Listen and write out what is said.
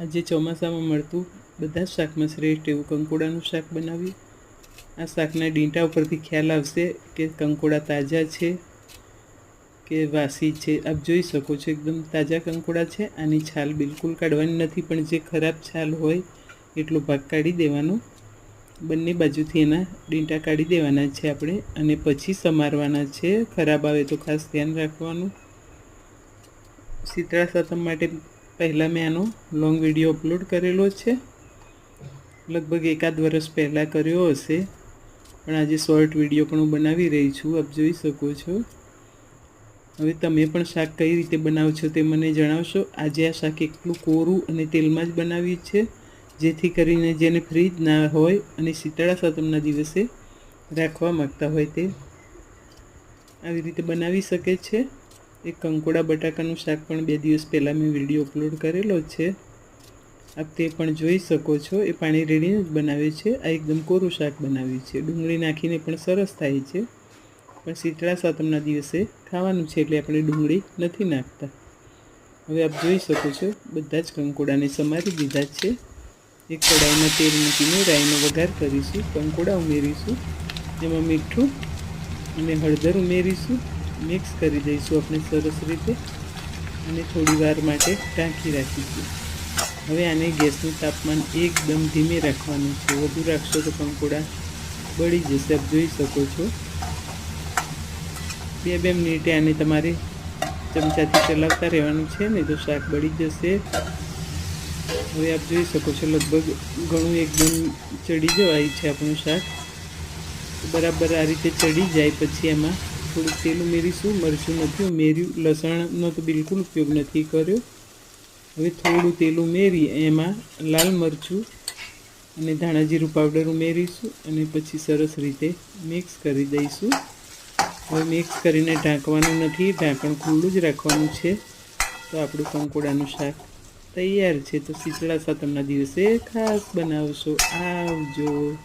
આજે ચોમાસામાં મળતું બધા જ શાકમાં શ્રેષ્ઠ એવું કંકોડાનું શાક બનાવ્યું આ શાકના ડીંટા ઉપરથી ખ્યાલ આવશે કે કંકોડા તાજા છે કે વાસી છે. આપ જોઈ શકો છો એકદમ તાજા કંકોડા છે. આની છાલ બિલકુલ કાઢવાની નથી, પણ જે ખરાબ છાલ હોય એટલો ભાગ કાઢી દેવાનો. બંને બાજુથી એના ડીંટા કાઢી દેવાના છે આપણે અને પછી સમારવાના છે. ખરાબ આવે તો ખાસ ધ્યાન રાખવાનું. શીતળા સાતમ માટે પહેલાં મેં આનો લોંગ વીડિયો અપલોડ કરેલો છે. લગભગ એકાદ વર્ષ પહેલાં કર્યો હશે. પણ આજે શોર્ટ વીડિયો પણ હું બનાવી રહી છું, આપ જોઈ શકો છો. હવે તમે પણ શાક કઈ રીતે બનાવો છો તે મને જણાવશો. આજે આ શાક એટલું કોરું અને તેલમાં જ બનાવ્યું છે. જેથી કરીને જેને ફ્રીજ ના હોય અને શીતળા સાતમના દિવસે રાખવા માગતા હોય તે આવી રીતે બનાવી શકે છે. એક કંકોડા બટાકાનું શાક પણ બે દિવસ પહેલાં મેં વીડિયો અપલોડ કરેલો છે. આપ તે પણ જોઈ શકો છો. એ પાણી રેડીને જ બનાવ્યું છે. આ એકદમ કોરું શાક બનાવ્યું છે. ડુંગળી નાખીને પણ સરસ થાય છે. પણ શીતળા સાતમના દિવસે ખાવાનું છે એટલે આપણે ડુંગળી નથી નાખતા. હવે આપ જોઈ શકો છો, બધા જ કંકોડાને સમારી દીધા છે. એક કડાઈમાં તેલ મૂકીને રાઈનો વઘાર કરીશું, કંકોડા ઉમેરીશું એમાં મીઠું અને હળદર ઉમેરીશું. મિક્સ કરી દઈશું આપણે સરસ રીતે અને થોડી વાર માટે ઢાંકી રાખીશું. હવે આને ગેસનું તાપમાન એકદમ ધીમે રાખવાનું છે. વધુ રાખશો તો કંકોડા બળી જશે. આપ જોઈ શકો છો. બે બે મિનિટે આને તમારે ચમચાથી ચલાવતા રહેવાનું છે ને, તો શાક બળી જશે. હવે આપ જોઈ શકો છો, લગભગ ઘણું એકદમ ચડી જવાય છે આપણું શાક. બરાબર આ રીતે ચડી જાય પછી એમાં થોડુંક તેલ ઉમેરીશું, મરચું નથી ઉમેર્યું લસણનો તો બિલકુલ ઉપયોગ નથી કર્યો. હવે થોડું તેલ ઉમેરી, એમાં લાલ મરચું અને ધાણા જીરું પાવડર ઉમેરીશું અને પછી સરસ રીતે મિક્સ કરી દઈશું. હવે મિક્સ કરીને ઢાંકવાનું નથી, ઢાંકણ ખુલ્લું જ રાખવાનું છે. તો આપણું કંકોડાનું શાક તૈયાર છે. તો શીતળા સાતમના દિવસે ખાસ બનાવશો. આવજો.